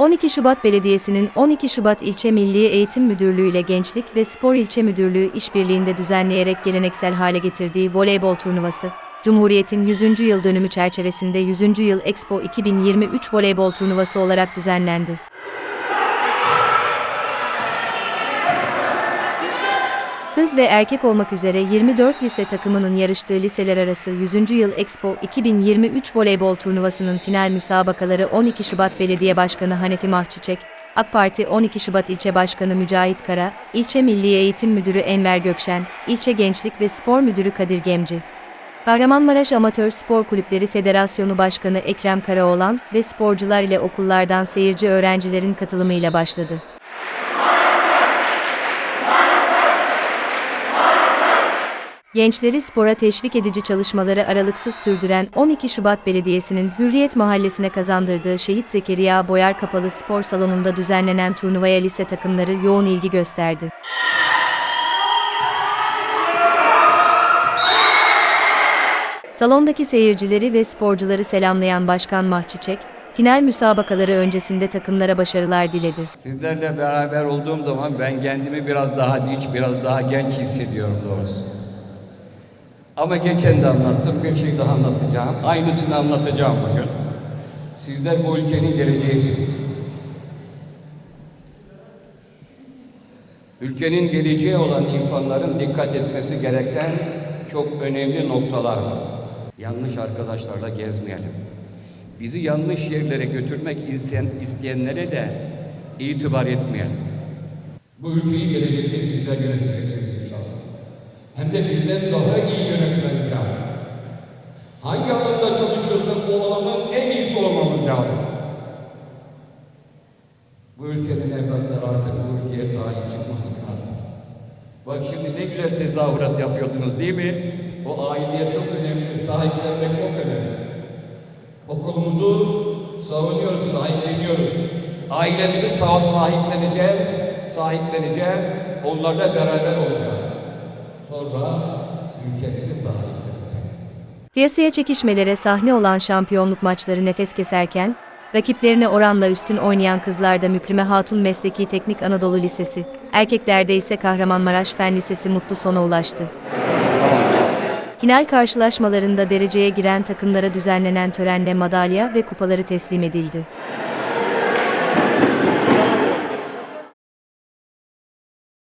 12 Şubat Belediyesi'nin 12 Şubat İlçe Milli Eğitim Müdürlüğü ile Gençlik ve Spor İlçe Müdürlüğü işbirliğinde düzenleyerek geleneksel hale getirdiği voleybol turnuvası, Cumhuriyet'in 100. yıl dönümü çerçevesinde 100. Yıl Expo 2023 voleybol turnuvası olarak düzenlendi. Kız ve erkek olmak üzere 24 lise takımının yarıştığı liseler arası 100. Yıl Expo 2023 voleybol turnuvasının final müsabakaları 12 Şubat Belediye Başkanı Hanefi Mahçiçek, AK Parti 12 Şubat İlçe Başkanı Mücahit Kara, İlçe Milli Eğitim Müdürü Enver Gökşen, İlçe Gençlik ve Spor Müdürü Kadir Gemci, Kahramanmaraş Amatör Spor Kulüpleri Federasyonu Başkanı Ekrem Karaoğlan ve sporcular ile okullardan seyirci öğrencilerin katılımıyla başladı. Gençleri spora teşvik edici çalışmaları aralıksız sürdüren 12 Şubat Belediyesi'nin Hürriyet Mahallesi'ne kazandırdığı Şehit Zekeriya Boyar Kapalı Spor Salonu'nda düzenlenen turnuvaya lise takımları yoğun ilgi gösterdi. Salondaki seyircileri ve sporcuları selamlayan Başkan Mahçiçek, final müsabakaları öncesinde takımlara başarılar diledi. Sizlerle beraber olduğum zaman ben kendimi biraz daha dinç, biraz daha genç hissediyorum doğrusu. Ama geçen de anlattım, bir şey daha anlatacağım. Aynısını anlatacağım bugün. Sizler bu ülkenin geleceğisiniz. Ülkenin geleceği olan insanların dikkat etmesi gereken çok önemli noktalar var. Yanlış arkadaşlarla gezmeyelim. Bizi yanlış yerlere götürmek isteyen, isteyenlere de itibar etmeyelim. Bu ülkeyi gelecekte sizler yöneteceksiniz. Hem de bizden daha iyi yönetmeniz lazım. Hangi alanda çalışıyorsak o alanın en iyisi olmamız lazım. Bu ülkenin evlatları artık bu ülkeye sahip çıkması lazım. Bak şimdi ne güzel tezahürat yapıyordunuz değil mi? O aileye çok önemli, sahiplenmek çok önemli. Okulumuzu savunuyoruz, sahipleniyoruz. Ailemizi sağ sahipleneceğiz, sahipleneceğiz, onlarla beraber olacağız. Sonra ülkemizi sahipleneceğiz. Kıyasıya çekişmelere sahne olan şampiyonluk maçları nefes keserken, rakiplerine oranla üstün oynayan kızlarda Mükrime Hatun Mesleki Teknik Anadolu Lisesi, erkeklerde ise Kahramanmaraş Fen Lisesi mutlu sona ulaştı. Final karşılaşmalarında dereceye giren takımlara düzenlenen törende madalya ve kupaları teslim edildi.